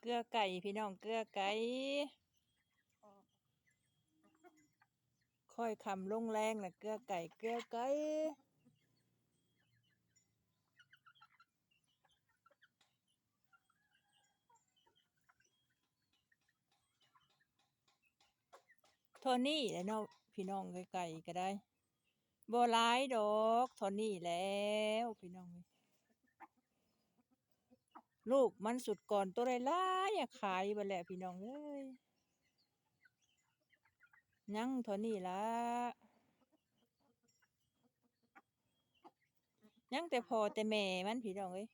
เกลือไก่พี่น้องเกลือไก่ค่อยคำลงแรงนะเกลือไก่เกลือไก่โทนี่แหล้วเนาะพี่น้องไก่ก็ได้บ่หลายดอกโทนี่แล้วพี่น้อง ลูกมันสุดก่อนตัวหลายๆอะขายเบิดแล้วพี่น้องเอ้ยยังเท่านี้ละยังแต่พอแต่แม่มันพี่น้องเอ้ย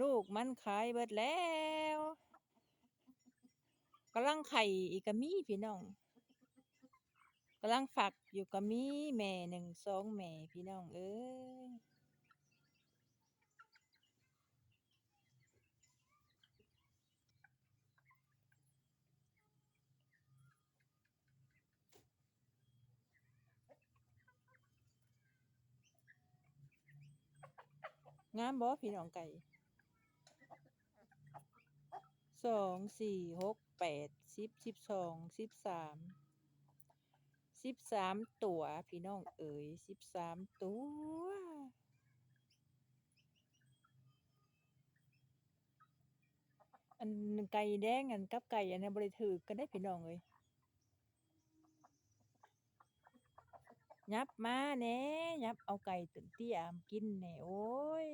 ลูกมันขายเบิดแล้วกำลังไข่อีกก็มีพี่น้องกำลังฝักอยู่ก็มีแม่หนึ่งสองแม่พี่น้องเอ้ย งามบ่พี่น้องไก่สองสี่หกแปดสิบสิบสองสิบสามสิบสามตัวพี่น้องเอ๋ยสิบสามตัว อันไก่แดงอันกับไก่อันนั้นบ่ได้ถือกันได้พี่น้องเอ้ย ยับมาแหน่ยับเอาไก่ตึงเตี้ยมกินแหน่โอ้ย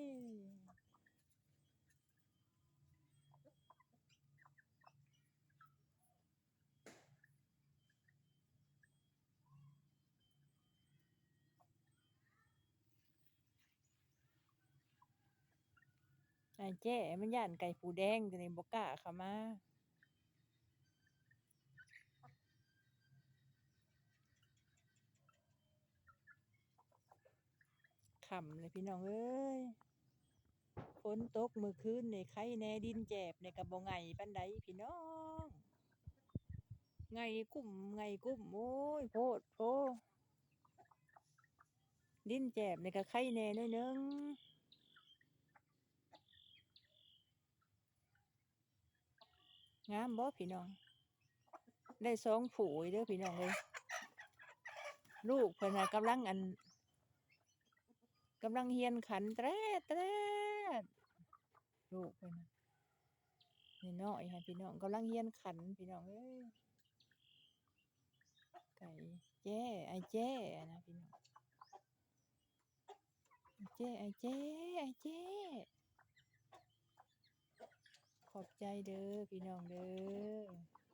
ไอ้แจ้มันย้านไก่ปูแดงก็เลยบ่กล้าเขามา ค่ำเลยพี่น้องเอ้ยฝนตกมือคืนนี่ไข่แน่ดินแจบในี่ก็บ่ไงปานใดพี่น้อง ไงกุ้มไงกุ้มโอ้ยโพดโพดินแจบในี่ก็ไข่แน่หน่อยหนึ่งงามบ่พี่น้อง ได้สองผูเด้อพี่น้องเอ้ยลูกเพิ่นกำลังอัน กำลังเฮียนขันแตรแตรดลูกเพิ่นน่ะน้อยค่ะพี่น้องกำลังเฮียนขันพี่น้องเอ้ยไก่แจ้ไอ้แจ้นะพี่น้องไอ้แจ้ไอ้แจ้ไอ้แจ้ขอบใจเด้อพี่น้องเด้อ